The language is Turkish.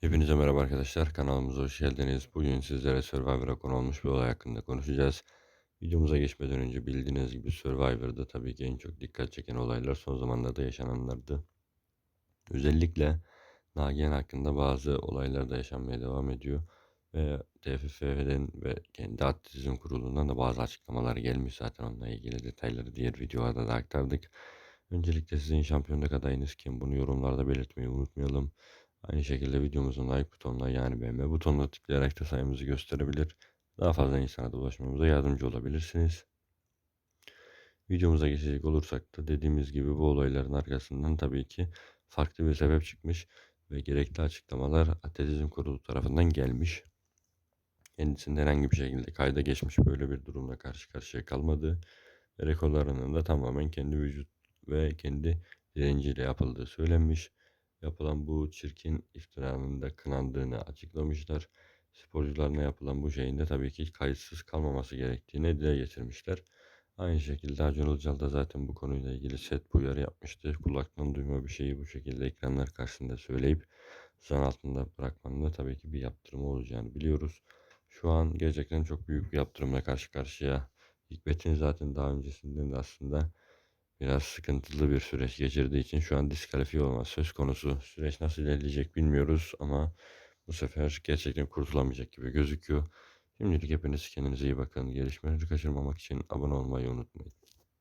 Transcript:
Hepinize merhaba arkadaşlar. Kanalımıza hoş geldiniz. Bugün sizlere Survivor'a konu olmuş bir olay hakkında konuşacağız. Videomuza geçmeden önce bildiğiniz gibi Survivor'da tabii ki en çok dikkat çeken olaylar son zamanlarda yaşananlardı. Özellikle Nagihan hakkında bazı olaylar da yaşanmaya devam ediyor. Ve TFF'den ve kendi atletizm kurulundan da bazı açıklamalar gelmiş zaten onunla ilgili detayları diğer videolarda da aktardık. Öncelikle sizin şampiyonluk adayınız kim? Bunu yorumlarda belirtmeyi unutmayalım. Aynı şekilde videomuzun like butonuna yani beğenme butonuna tıklayarak da sayımızı gösterebilir. Daha fazla insana da ulaşmamıza yardımcı olabilirsiniz. Videomuza geçecek olursak da dediğimiz gibi bu olayların arkasından tabii ki farklı bir sebep çıkmış ve gerekli açıklamalar Atletizm Kurulu tarafından gelmiş. Kendisinde herhangi bir şekilde kayda geçmiş böyle bir durumla karşı karşıya kalmadı. Rekorlarının da tamamen kendi vücut ve kendi direnciyle yapıldığı söylenmiş. Yapılan bu çirkin iftiranın da kınandığını açıklamışlar. Sporcularına yapılan bu şeyin de tabii ki kayıtsız kalmaması gerektiğini dile getirmişler. Aynı şekilde Acun Ilıcalı da zaten bu konuyla ilgili set bu uyarı yapmıştı. Kulaktan duyma bir şeyi bu şekilde ekranlar karşısında söyleyip zan altında bırakmanın da tabii ki bir yaptırımı olacağını biliyoruz. Şu an gerçekten çok büyük bir yaptırımla karşı karşıya. Hikmet'in zaten daha öncesinden de aslında biraz sıkıntılı bir süreç geçirdiği için şu an diskalifiye olması söz konusu. Süreç nasıl ilerleyecek bilmiyoruz ama bu sefer gerçekten kurtulamayacak gibi gözüküyor. Şimdilik hepiniz kendinize iyi bakın. Gelişmeleri kaçırmamak için abone olmayı unutmayın.